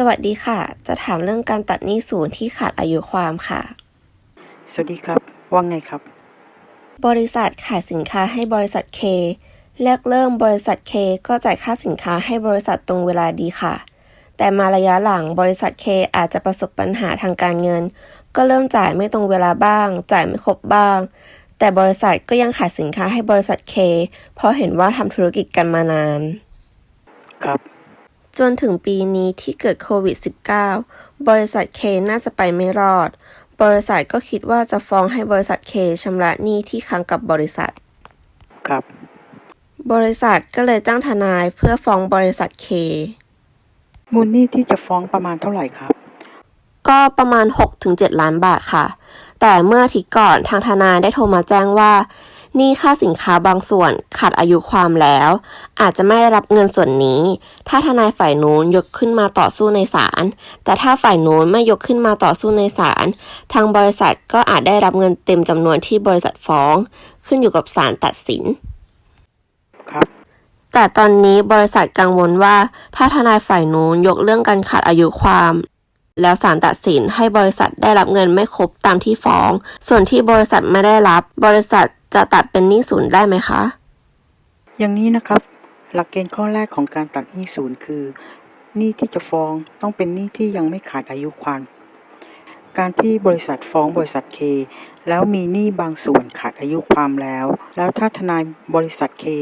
สวัสดีค่ะ จะถามเรื่องการตัดหนี้ศูนย์ที่ขาดอายุความค่ะ สวัสดีครับว่าไงครับ บริษัทขายสินค้าให้บริษัท K แรกเริ่มบริษัท K ก็จ่ายค่าสินค้าให้บริษัทตรงเวลาดีค่ะ แต่มาระยะหลังบริษัท K อาจจะประสบปัญหาทางการเงิน ก็เริ่มจ่ายไม่ตรงเวลาบ้าง จ่ายไม่ครบบ้าง แต่บริษัทก็ยังขายสินค้าให้บริษัท K เพราะเห็นว่าทำธุรกิจกันมานาน ครับ จนถึงปีนี้ที่เกิดโควิด -19 บริษัทเคน่าจะไปไม่รอด บริษัทก็คิดว่าจะฟ้องให้บริษัทเคชำระหนี้ที่ค้างกับบริษัท ครับ บริษัทก็เลยจ้างทนายเพื่อฟ้องบริษัทเคมูลหนี้ที่จะฟ้องประมาณเท่าไหร่ครับ ก็ประมาณ 6-7 ล้านบาทค่ะ แต่เมื่ออาทิตย์ก่อนทางทนายได้โทรมาแจ้งว่าห นี้ค่าสินค้าบางส่วนขาดอายุความแล้ว อาจจะไม่ได้รับเงินส่วนนี้ ถ้าทนายฝ่ายนู้นยกขึ้นมาต่อสู้ในศาลแต่ถ้าฝ่ายนู้นไม่ยกขึ้นมาต่อสู้ในศาลทางบริษัทก็อาจได้รับเงินเต็มจำนวนที่บริษัทฟ้อง ขึ้นอยู่กับศาลตัดสินครับแต่ตอนนี้บริษัทกังวลว่า ถ้าทนายฝ่ายนู้นยกเรื่องการขาดอายุความ แล้วศาลตัดสินให้บริษัทได้รับเงินไม่ครบตามที่ฟ้อง ส่วนที่บริษัทไม่ได้รับบริษัท จะตัดเป็นหนี้ศูนย์ได้ไหมคะ อย่างนี้นะครับ หลักเกณฑ์ข้อแรกของการตัดหนี้ศูนย์คือหนี้ที่จะฟ้องต้องเป็นหนี้ที่ยังไม่ขาดอายุความ การที่บริษัทฟ้องบริษัทเคแล้วมีหนี้บางส่วนขาดอายุความแล้ว แล้วถ้าทนายบริษัทเคย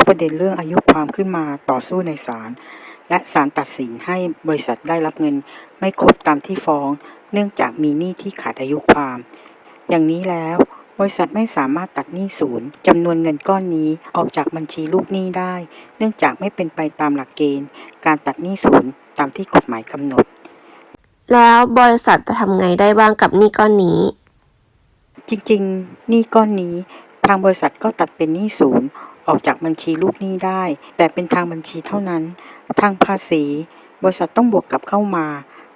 กประเด็นเรื่องอายุความขึ้นมาต่อสู้ในศาลและศาลตัดสินให้บริษัทได้รับเงิน ไม่ครบตามที่ฟ้อง เนื่องจากมีหนี้ที่ขาดอายุความ อย่างนี้แล้ว บริษัทไม่สามารถตัดหนี้ศูนย์จำนวนเงินก้อนนี้ออกจากบัญชีลูกหนี้ได้ เนื่องจากไม่เป็นไปตามหลักเกณฑ์ การตัดหนี้ศูนย์ตามที่กฎหมายกำหนด แล้วบริษัทจะทำไงได้บ้างกับหนี้ก้อนนี้ จริงๆหนี้ก้อนนี้ ทางบริษัทก็ตัดเป็นหนี้ศูนย์ออกจากบัญชีลูกหนี้ได้ แต่เป็นทางบัญชีเท่านั้น ทางภาษี บริษัทต้องบวกกลับเข้ามา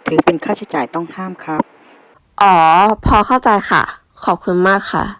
ถือเป็นค่าใช้จ่ายต้องห้ามครับ อ๋อ พอเข้าใจค่ะ ขอบคุณมากค่ะ